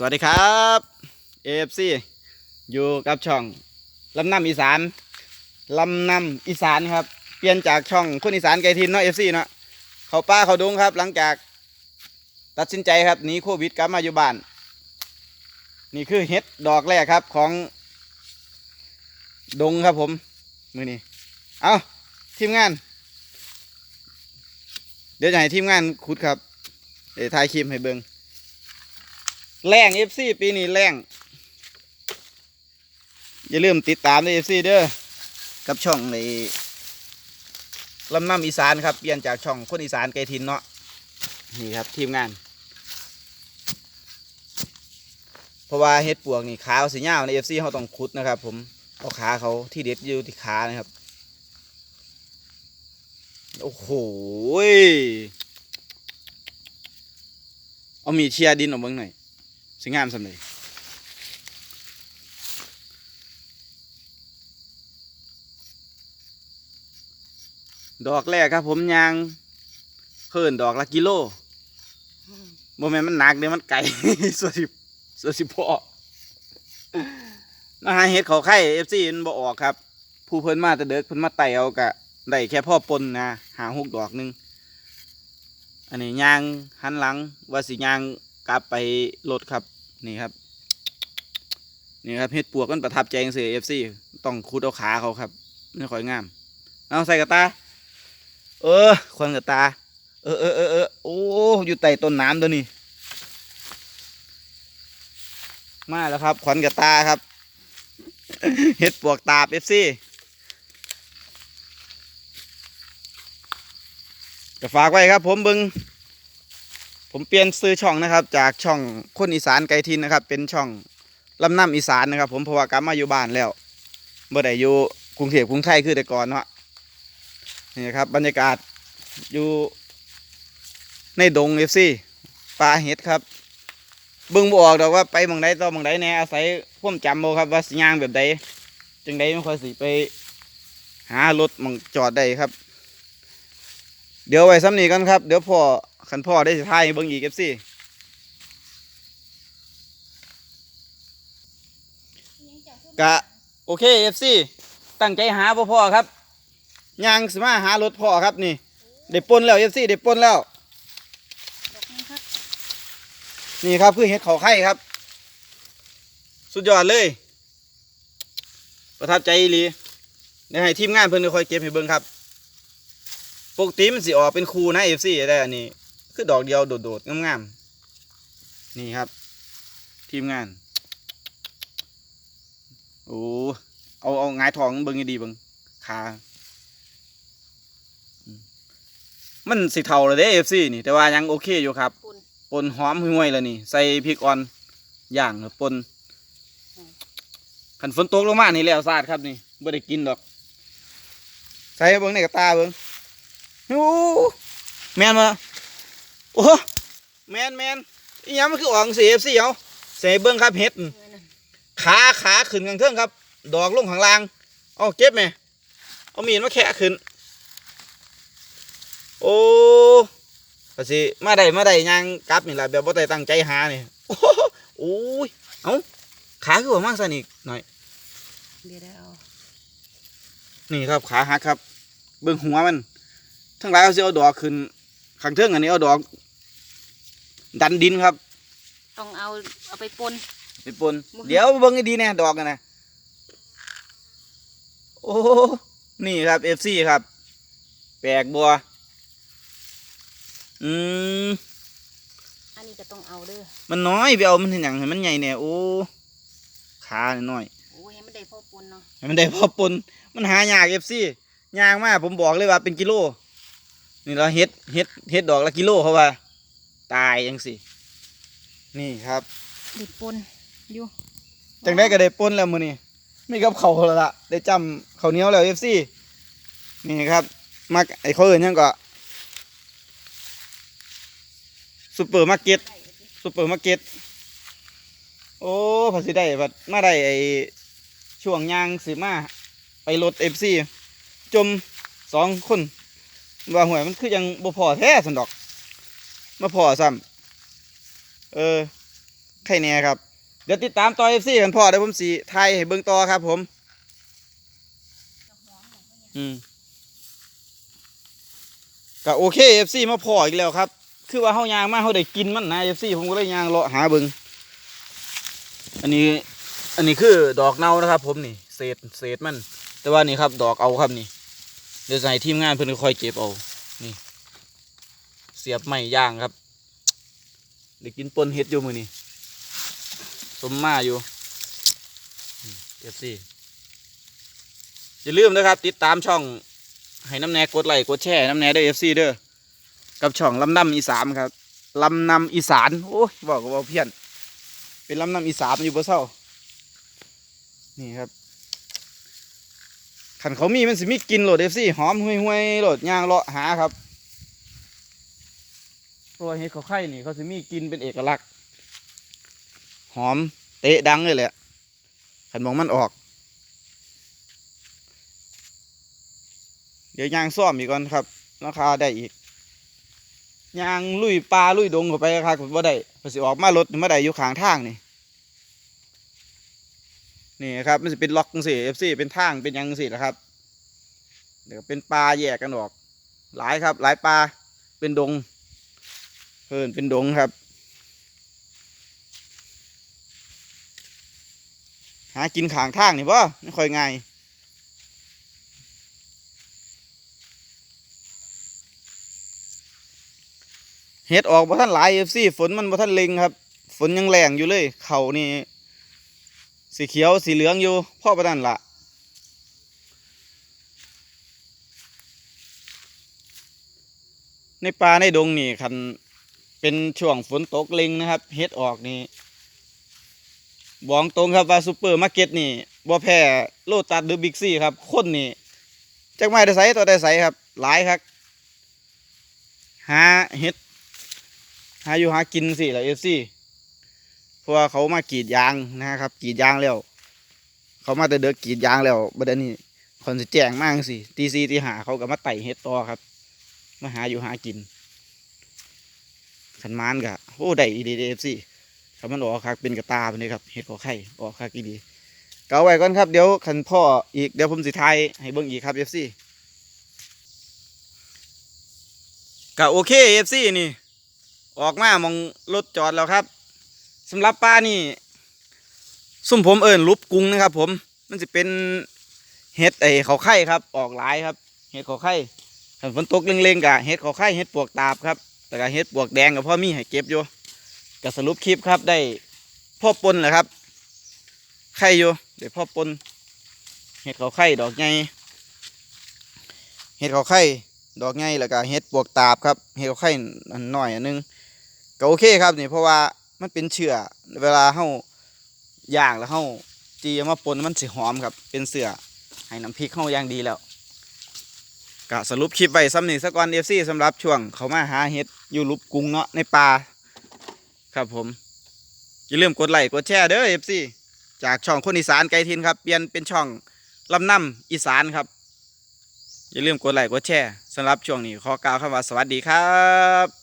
สวัสดีครับเอฟซีอยู่กับช่องลำน้ำอีสานลำน้ำอีสานครับ เปลี่ยนจากช่องคนอีสานไกลทินเนาะเอฟซีเนาะเขาป้าเขาดงครับ หลังจากตัดสินใจครับหนีโควิดกลับมาอยู่บ้าน นี่คือเห็ดดอกแรกครับของดงครับผม มือนี้เอาทีมงาน เดี๋ยวจะให้ทีมงานขุดครับเดี๋ยวถ่ายคลิปให้เบิง แรงเอฟซีปีนี้แรงอย่าลืมติดตามด้วยเอฟซีเด้อกับช่องในลำน้ำอีสานครับเปลี่ยนจากช่องคนอีสานไกลทินเนาะนี่ครับทีมงาน เพราะว่าเฮ็ดปวกนี่ขาสีเงาในเอฟซีเขาต้องคุดนะครับ ผมเอาขาเขาที่เด็ดอยู่ที่ขานะครับโอ้โหเอามีเชียดินออกเบ้างหน่อย สวยงามสำเลยดอกแรกครับ ผมยางเพิ่นดอกละกิโลโมเมนมันหนักเดี๋ยวมันไก่ส่วนสิบส่วนสิบพอนะฮะเฮ็ดเขาไข่เอฟซีมันบ่ออกครับ ผู้เพิ่นมาแต่เด็กเพิ่นมาไต่เอากะได้แค่พ่อปนนะหาหกดอกหนึง อันนี้ยางหันหลังว่าสิยาง กลับไปรถครับนี่ครับ นี่ครับเฮ็ดปวกมันประทับใจจังซี่ FC ต้องขุดเอาขาเขาครับไม่ค่อยงาม เอาใส่กระตา เออควันกระตา เออเออเออเออโอ้อยู่ใต้ต้นน้ำตัวนี้ มาแล้วครับ ขวัญกระตาครับเฮ็ดปวกตาบ FC ก็ฝากไว้ครับผมบิง ผมเปลี่ยนซื้อช่องนะครับ จากช่องคนอีสานไกลทินนะครับ เป็นช่องลำน้ำอีสานนะครับ ผมเพราะว่ากลับมาอยู่บ้านแล้วเมื่อใดอยู่กรุงเทพกรุงไทยคือแต่ก่อนเนาะนี่ครับ บรรยากาศอยู่ในดงเอฟซีปลาเห็ดครับเบิ่งบออกดอกว่าไปหมองใดต่อหมองใดแน่อาศัยพ่มจำโมครับว่าสิย่างแบบใดจังใดไม่ค่อยสิไป หารถมองจอดได้ครับ เดี๋ยวไว้ซ้ำนี้กันครับ เดี๋ยวพอ ขันพ่อได้สิทายเบิ่งอีกเอฟซีกะโอเคเอฟซีตั้งใจหาพ่อพ่อครับยางสิมาหารถพ่อครับนี่ได้ปนแล้วเอฟซีได้ปนแล้ว นี่ครับคือเห็ดเขาไข่ครับ สุดยอดเลย ประทับใจอีหลีเดี๋ยวให้ทีมงานเพิ่นคอยเก็บให้เบิ่งครับ ปกติมันสิออกเป็นคูนะเอฟซีได้อันนี้ คือดอกเดียวโดดๆงามๆนี่ครับ ทีมงานโอ้เอาเอาหงายทองเบิ่งให้ดีเบิ่งขาอืมมันสิเท่าเลยเด้เอฟซีนี่ แต่ว่ายังโอเคอยู่ครับปุ่นปนหอมห่วยๆแล้วนี่ ใส่พริกอ่อนย่างแล้วปนขันฝนตกลงมานี่แล้วสาดครับนี่บ่ได้กินดอก ใส่เบิ่งในกระตาเบิ่งโอ้แมนมา โอ้แมนแมนอีหยังมันคืออ่องสีเอฟซีเอาใส่เบิ่งครับเห็ดเออนั่นขาขาขึ้นข้างเทิงครับ ดอกลงข้างล่างเอาเก็บไหมเอามีดมาแคะขึ้น โอ้ก็สิมาได้มาได้ยางกลับนี่แหละแบบบ่ได้ตั้งใจหานี่โอ้โหโอ้ยเอ้าขาคือว่ามาสั่นอีกหน่อยเดี๋ยวได้เอานี่ครับขาหักครับ เบิ่งหัวมัน ทั้งหลายเอาสิเอาดอกขึ้นข้างเทิงอันนี้เอาดอก ดันดินครับ ต้องเอาเอาไปปน ไปปนเดี๋ยวเบิ่งให้ดีแน่ดอกกันนะโอ้นี่ครับเอฟซีครับ แปลกบัว อืม อันนี้ก็ต้องเอาเด้อมันน้อยไปเอามันเห็นอย่างให้มันใหญ่แน่โอ้ขาน้อยโอ้ยให้มันได้พ่อปนเนาะให้มันได้พอปนมันหายากเอฟซียากมากผมบอกเลยว่าเป็นกิโล นี่เราเฮ็ดเฮ็ดเฮ็ดดอกละกิโลเขาว่า ตายยังสินี่ครับได้ปนอยู่จังได้ก็ได้ปนแล้วมื้อนี้ไม่กับเขาวแล้วล่ะได้จำข้าวเหนียวแล้วเอฟซีนี่ครับมาไอ้เขาเอื่นหยังก็ซูเปอร์มาร์เก็ตได้สิซูเปอร์มาร์เก็ตโอ้ภาษีได้บัดมาได้ไอ้ช่วงยางสิมา ไปรถเอฟซีจมสองคนว่าหวยมันคือยังบ่พอแท้สันดอก มาพอซ้ำเออไข่แน่ครับ เดี๋ยวติดตามต่อเอฟซีกันพ่อเดี๋ยวผมสีไทยให้เบิ่งต่อครับ ผม อืมก็โอเคเอฟซีมาพออีกแล้วครับ คือว่าเฮายางมากเฮาได้กินมันนะเอฟซีผมก็เลยยางเลาะหาเบิ่งอันนี้ อันนี้คือดอกเนานะครับ ผมนี่เศษเศษมัน แต่ว่านี่ครับ ดอกเอาครับนี่ เดี๋ยวให้ทีมงานเพิ่อนค่อยเก็บเอา สียบไม้ย่างครับเดี๋ยวกินปนเฮ็ดอยู่มือนี่สมมาอยู่เอฟซีอย่าลืมนะครับ ติดตามช่อง ให้น้ำแน่กดไลค์กดแชร์น้ำแน่ด้วยเอฟซีเด้อกับช่องลำนำอีสานครับลำนำอีสานโอ้ยบอกกับว่าเพี้ยน เป็นลำนำอีสานอยู่บ่เศร้านี่ครับขันเขามีมันสิมีกลินโหลดเอฟซีหอมห่วยห่วยๆโหลดย่างเลาะหาครับ เพราะว่าเห็ดเขาไข่นี่เขาสิมีกลินเป็นเอกลักษณ์ หอมเตะดังเลยแหละขันมองมันออก เดี๋ยวยางซ่อมอีกก่อนครับราคาได้อีกยางลุยปลาลุยดงเข้าไปครับว่าได้เพอสิออกมารถมาได้อยู่ข้างทางนี่นี่ครับมันจะเป็นล็อกสิเอฟซีเป็นทางเป็นยังจังสินะครับเดี๋ยวเป็นปลาแยกกันออก หลายครับ หลายปลาเป็นดง เพิ่นเป็นดงครับ หากินขางทางนี่ป่ไม่ค่อยง่ายเฮ็ดออกบ่ท่านหลายเอฟซีฝนมันบ่ท่านเล็งครับ ฝนยังแรงอยู่เลย เขานี่สีเขียวสีเหลืองอยู่พ่อประนันละในป่าในดงนี่คัน เป็นช่วงฝนตกเล็งนะครับเฮ็ดออกนี่บอกตรงครับว่าซูเปอร์มาร์เก็ตนี่บ่แพ้โลตัสหรือบิ๊กซี่ครับ คนนี่จักไม้ได้ใสตัวได้ใสครับ หลายครับ หาเฮ็ด หาอยู่หากินสิละเอฟซีเพราะว่าเขามากรีดยางนะครับกรีดยางแล้ว เขามาแต่เด็กกรีดยางแล้วบัดนี้คนสิแจ้งมากสิตีซีตีหาเขาก็มาไต่เฮ็ดต่อครับ มาหาอยู่หากิน ขันมานกะโอ้ได้อีดีเอฟซีคำมันออกคักเป็นกระตาไปเลยครับเฮ็ดขอไข่ออกคักอีดีก็เอาไว้ก่อนครับเดี๋ยวขันพ่ออีกเดี๋ยวผมสิทายให้เบิ่งอีกครับเอฟซีก็โอเคเอฟซีนี่ออกมามองรถจอดแล้วครับสำหรับปลานี่ซุ่มผมเอิญลุบกรุงนะครับ ผมมันจะเป็นเห็ดไอเขาไข่ครับ ออกหลายครับ เห็ดเขาไข่ถ้าฝนตกเล็งๆกะเห็ดเขาไข่เห็ดปวกตาบครับ แต่กะเห็ดปวกแดงกับพ่อมีให้เก็บอยู่ก็สรุปคลิปครับได้พ่อปนแหละครับไข่อยู่เดี๋ยวพ่อปนเห็ดเขาไข่ดอกใหญ่เห็ดเขาไข่ดอกใหญ่แล้วก็เห็ดปวกตาบครับเห็ดเขาไข่อันน้อยอันนึงก็โอเคครับนี่เพราะว่ามันเป็นเชื้อเวลาเฮาย่างแล้วเฮาจีมาปนมันสิหอมครับเป็นเสือให้น้ำพริกเฮาอย่างดีแล้วก็สรุปคลิปไว้ซ้ำนี่สักวันเอฟซีสำหรับช่วงเขามาหาเห็ด อยู่ลุบกุ้งเนาะในป่าครับผมอย่าลืมกดไลค์กดแชร์เด้อเอฟซีจากช่องคนอีสานไกลทินครับเปลี่ยนเป็นช่องลำน้ำอีสานครับ อย่าลืมกดไลค์กดแชร์สำหรับช่วงนี้ขอกล่าวคำว่าสวัสดีครับ